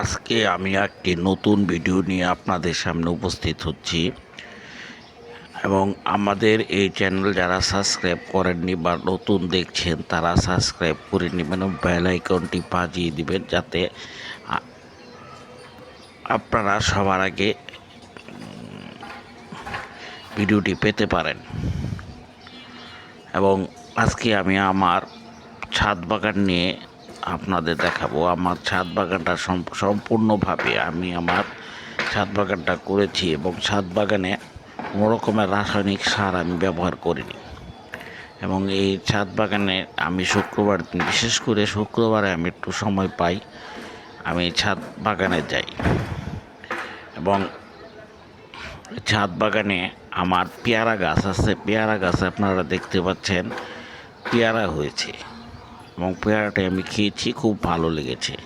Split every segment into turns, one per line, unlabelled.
আজকে আমি একটি নতুন ভিডিও নিয়ে আপনাদের সামনে উপস্থিত হচ্ছি। এবং আমাদের এই চ্যানেল যারা সাবস্ক্রাইব করেননি বা নতুন দেখছেন, তারা সাবস্ক্রাইব করে নেবেন বেল আইকনটি বাজিয়ে দিবেন যাতে আপনারা সবার আগে ভিডিওটি পেতে পারেন। এবং আজকে আমি আমার ছাদ বাগান নিয়ে আপনাদের দেখাবো। আমার ছাদ বাগানটা সম- সম্পূর্ণভাবে আমি আমার ছাদ বাগানটা করেছি এবং ছাদ বাগানে কোনো রকমের রাসায়নিক সার আমি ব্যবহার করিনি। এবং এই ছাদ বাগানে আমি শুক্রবার, বিশেষ করে শুক্রবারে আমি একটু সময় পাই, আমি ছাদ বাগানে যাই। এবং ছাদ বাগানে আমার পেয়ারা গাছ আছে। পেয়ারা গাছ আপনারা দেখতে পাচ্ছেন, পেয়ারা হয়েছে। এবং পেয়ারাটা আমি খেয়েছি, খুব ভালো লেগেছে।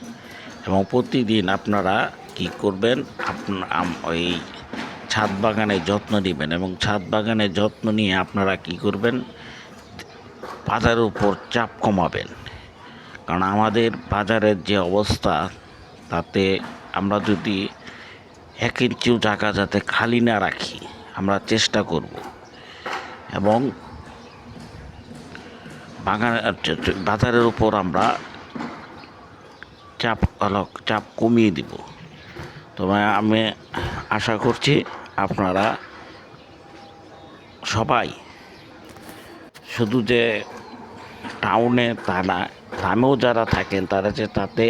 এবং প্রতিদিন আপনারা কি করবেন? আপনার ওই ছাদ বাগানে যত্ন নেবেন এবং ছাদ বাগানে যত্ন নিয়ে আপনারা কি করবেন? বাজারের উপর চাপ কমাবেন। কারণ আমাদের বাজারের যে অবস্থা, তাতে আমরা যদি এক ইঞ্চিও জায়গা যাতে খালি না রাখি, আমরা চেষ্টা করব। এবং বাগান বাজারের উপর আমরা চাপ চাপ কমিয়ে দিব। তবে আমি আশা করছি আপনারা সবাই শুধু যে টাউনে তা না, গ্রামেও যারা থাকেন, তারা যে তাতে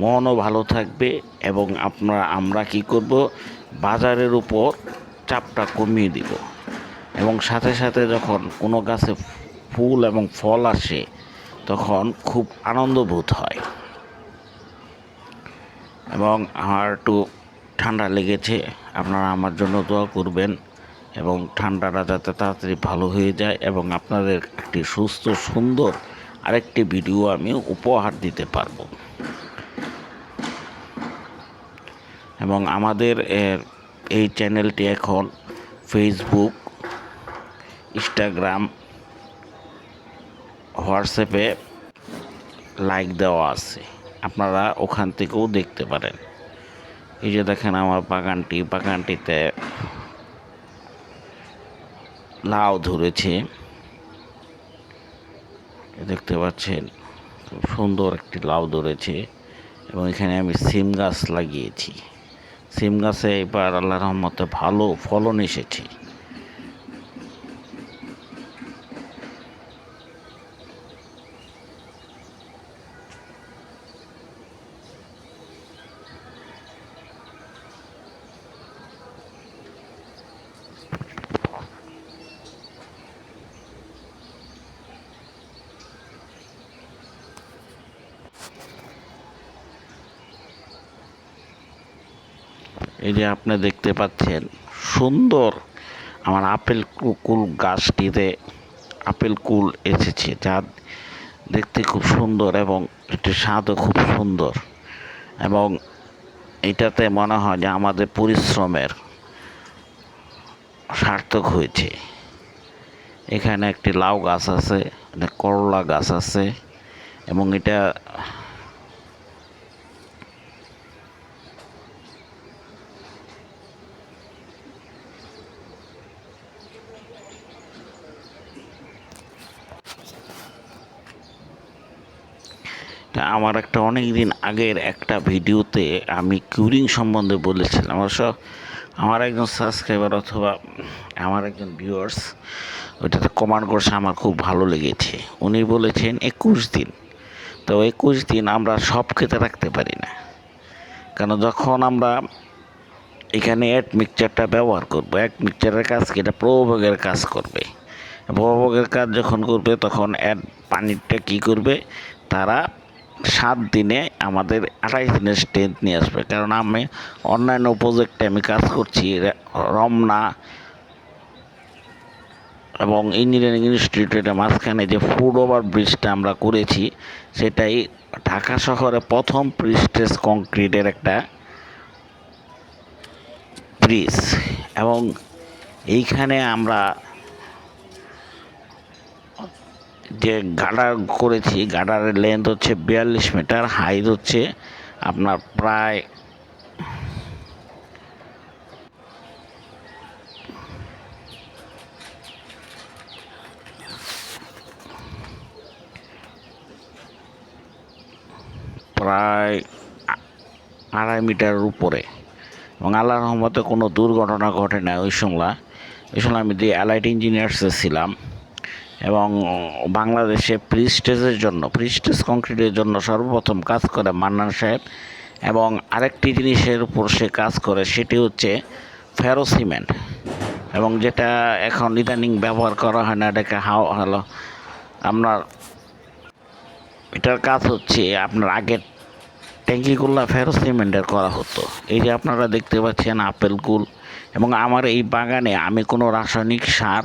মনও ভালো থাকবে এবং আপনারা, আমরা কি করব? বাজারের উপর চাপটা কমিয়ে দিব। এবং সাথে সাথে যখন কোনো গাছে ফুল এবং ফল আসে, তখন খুব আনন্দ বোধ হয়। এবং আমার একটু ঠান্ডা লেগেছে, আপনারা আমার জন্য দোয়া করবেন এবং ঠান্ডাটা যাতে তাড়াতাড়ি ভালো হয়ে যায় এবং আপনাদের একটি সুস্থ, সুন্দর আরেকটি ভিডিও আমি উপহার দিতে পারব। এবং আমাদের এই চ্যানেলটি এখন ফেসবুক ইনস্টাগ্রাম হোয়াটসঅ্যাপে লাইক দেওয়া আছে। আপনারা ওখান থেকেও দেখতে পারেন। এই যে দেখেন আমার বাগানটি, বাগানটিতে লাউ ধরেছে। দেখতে পাচ্ছেন, খুব সুন্দর একটি লাউ ধরেছে এবং এখানে আমি সিম গাছ লাগিয়েছি। সিম গাছে এবার আল্লাহ রহমতে ভালো ফলন এসেছে। এই যে আপনি দেখতে পাচ্ছেন, সুন্দর আমার আপেল কুল গাছটিতে আপেল কুল এসেছে, যা দেখতে খুব সুন্দর এবং এটি স্বাদও খুব সুন্দর। এবং এটাতে মনে হয় যে আমাদের পরিশ্রমের সার্থক হয়েছে। এখানে একটি লাউ গাছ আছে একটা করলা গাছ আছে, এবং এটা আমার একটা অনেক দিন আগের একটা ভিডিওতে আমি কিউরিং সম্বন্ধে বলেছিলাম। অবশ্য আমার একজন সাবস্ক্রাইবার অথবা আমার একজন ভিউয়ার্স ওইটাতে কমান্ড করছে, আমার খুব ভালো লেগেছে। উনি বলেছেন, একুশ দিন। তো একুশ দিন আমরা সব খেতে রাখতে পারি না। কেন, যখন আমরা এখানে অ্যাড মিক্সচারটা ব্যবহার করব, এক মিক্সচারের কাজ কি? এটা প্রভোগের কাজ করবে। প্রভোগের কাজ যখন করবে, তখন অ্যাড পানিরটা কি করবে? তারা সাত দিনে আমাদের আঠাইশ দিনের স্ট্রেংথ নিয়ে আসবে। কারণ আমি অন্যান্য প্রজেক্টে আমি কাজ করছি রমনা এবং ইঞ্জিনিয়ারিং ইনস্টিটিউটের মাঝখানে যে ফুড ওভার ব্রিজটা আমরা করেছি, সেটাই ঢাকা শহরে প্রথম প্রিস্টেজ কংক্রিটের একটা ব্রিজ এবং এইখানে আমরা যে গাডার করেছি গাডারের লেন্থ হচ্ছে বিয়াল্লিশ মিটার হাইট হচ্ছে আপনার প্রায় প্রায় আড়াই মিটারের উপরে। এবং আল্লাহ রহমতে কোনো দুর্ঘটনা ঘটে না ওই সময় ওই সময় আমি দিয়ে অ্যালাইট ইঞ্জিনিয়ার্সে ছিলাম। এবং বাংলাদেশে প্রিস্টেজের জন্য প্রিস্টেজ কংক্রিটের জন্য সর্বপ্রথম কাজ করে মান্নান সাহেব। এবং আরেকটি জিনিসের উপর সে কাজ করে সেটি হচ্ছে ফেরো সিমেন্ট। এবং যেটা এখন ইদানিং ব্যবহার করা হয় না, এটাকে হাও হলো আপনার এটার কাজ হচ্ছে আপনার আগের ট্যাঙ্কিগুলো ফেরো সিমেন্টের করা হতো। এই যে আপনারা দেখতে পাচ্ছেন আপেল কুল। এবং আমার এই বাগানে আমি কোনো রাসায়নিক সার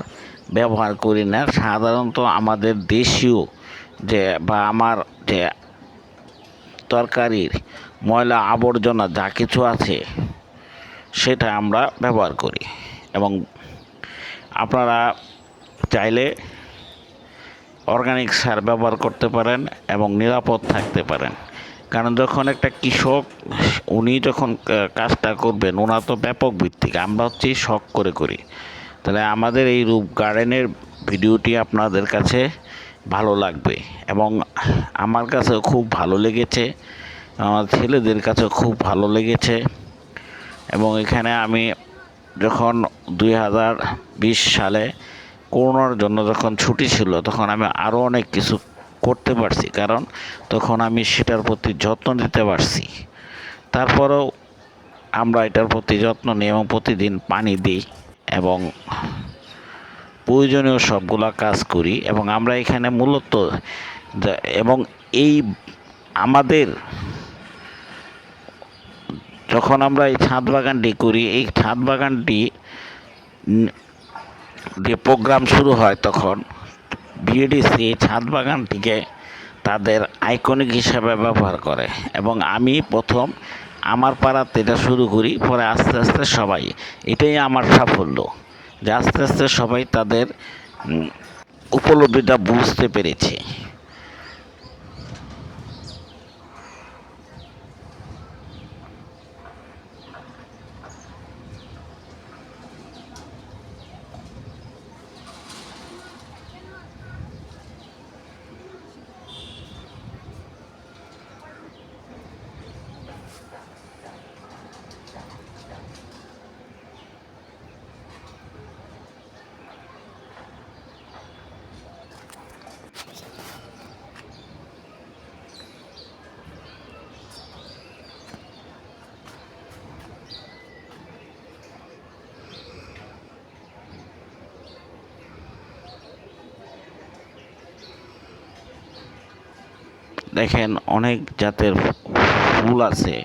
ব্যবহার করি না। সাধারণত আমাদের দেশীয় যে বা আমার যে তরকারির ময়লা আবর্জনা যা কিছু আছে, সেটা আমরা ব্যবহার করি। এবং আপনারা চাইলে অর্গানিক সার ব্যবহার করতে পারেন এবং নিরাপদ থাকতে পারেন। কারণ যখন একটা কৃষক, উনি যখন কাজটা করবেন, ওনার তো ব্যাপক ভিত্তিক। আমরা হচ্ছে শখ করে করি। তাহলে আমাদের এই রূপ গার্ডেনের ভিডিওটি আপনাদের কাছে ভালো লাগবে এবং আমার কাছেও খুব ভালো লেগেছে, আমার ছেলেদের কাছেও খুব ভালো লেগেছে এবং এখানে আমি যখন দুই হাজার বিশ সালে করোনার জন্য যখন ছুটি ছিল, তখন আমি আরও অনেক কিছু করতে পারছি, কারণ তখন আমি সেটার প্রতি যত্ন নিতে পারছি। তারপরেও আমরা এটার প্রতি যত্ন নিই এবং প্রতিদিন পানি দিই। এবং প্রয়োজনীয় সবগুলা কাজ করি এবং আমরা এখানে মূলত এবং এই আমাদের যখন আমরা এই ছাদ বাগানটি করি, এই ছাদ বাগানটি যে প্রোগ্রাম শুরু হয় তখন বিএডিসি ছাদ বাগানটিকে তাদের আইকনিক হিসাবে ব্যবহার করে এবং আমি প্রথম আমার পাড়াতে এটা শুরু করি, পরে আস্তে আস্তে সবাই, এটাই আমার সাফল্য, যে আস্তে আস্তে সবাই তাদের উপলব্ধিটা বুঝতে পেরেছে। দেখেন অনেক জাতের ফুল আছে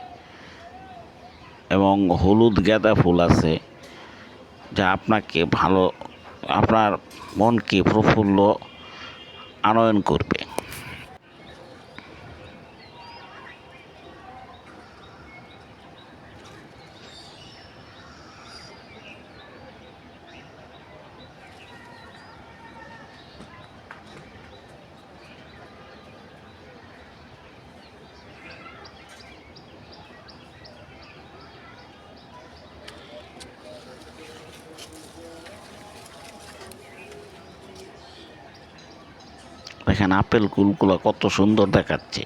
এবং হলুদ গাঁদা ফুল আছে যা আপনাকে ভালো, আপনার মনকে প্রফুল্ল আনয়ন করবে। দেখেন আপেল কুলগুলো কত সুন্দর দেখাচ্ছে।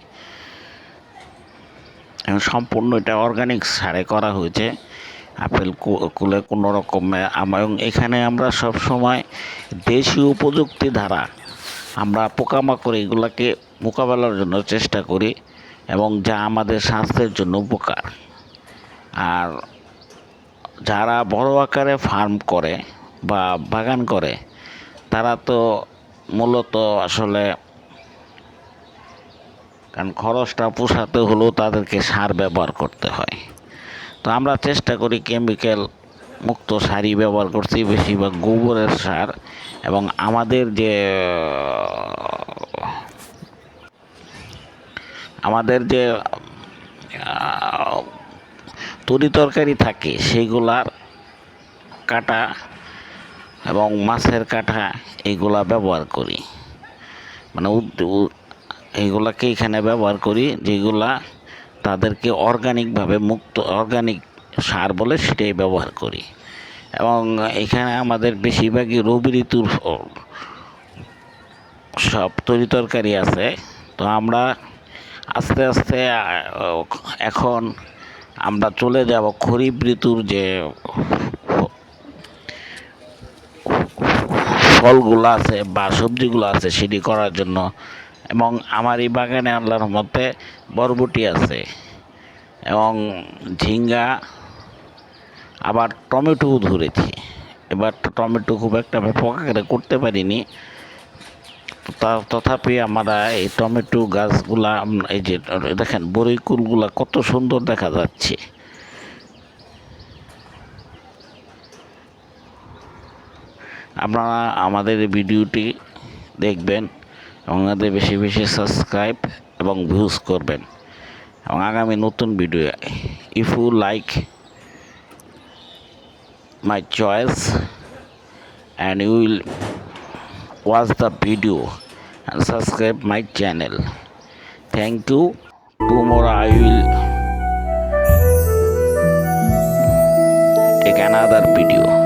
এবং সম্পূর্ণ এটা অর্গানিক সারে করা হয়েছে। আপেল কুলে কোনো রকমে, এবং এখানে আমরা সব সময় দেশীয় প্রযুক্তি দ্বারা আমরা পোকামাকড় এগুলাকে মোকাবেলার জন্য চেষ্টা করি এবং যা আমাদের স্বাস্থ্যের জন্য উপকার। আর যারা বড় আকারে ফার্ম করে বা বাগান করে, তারা তো মূলত আসলে কারণ খরচটা পোষাতে হলেও তাদেরকে সার ব্যবহার করতে হয়। তো আমরা চেষ্টা করি কেমিক্যাল মুক্ত সারই ব্যবহার করছি, বেশিরভাগ গোবরের সার এবং আমাদের যে আমাদের যে তরি তরকারি থাকে, সেগুলার কাটা এবং মাছের কাঁটা এইগুলা ব্যবহার করি। মানে এইগুলাকে এখানে ব্যবহার করি যেগুলা তাদেরকে অর্গানিকভাবে মুক্ত অর্গানিক সার বলে সেটাই ব্যবহার করি। এবং এখানে আমাদের বেশিরভাগই রবি ঋতুর সব তরি তরকারি আছে। তো আমরা আস্তে আস্তে এখন আমরা চলে যাব খরিফ ঋতুর যে ফলগুলো আছে বা সবজিগুলো আছে সেটি করার জন্য। এবং আমার এই বাগানে আল্লাহর মতে বরবটি আছে। এবং ঝিঙ্গা, আবার টমেটোও ধরেছি। এবার তো টমেটো খুব একটা ব্যাপক আকারে করতে পারিনি। তথাপি আমরা এই টমেটো গাছগুলা, এই যে দেখেন বরৈকুলগুলা কত সুন্দর দেখা যাচ্ছে। আপনারা আমাদের ভিডিওটি দেখবেন এবং আমাদের বেশি বেশি সাবস্ক্রাইব এবং ভিউজ করবেন। এবং আগামী নতুন video if you like my choice and you will watch the video and subscribe my channel. Thank you. Tomorrow i will take another video.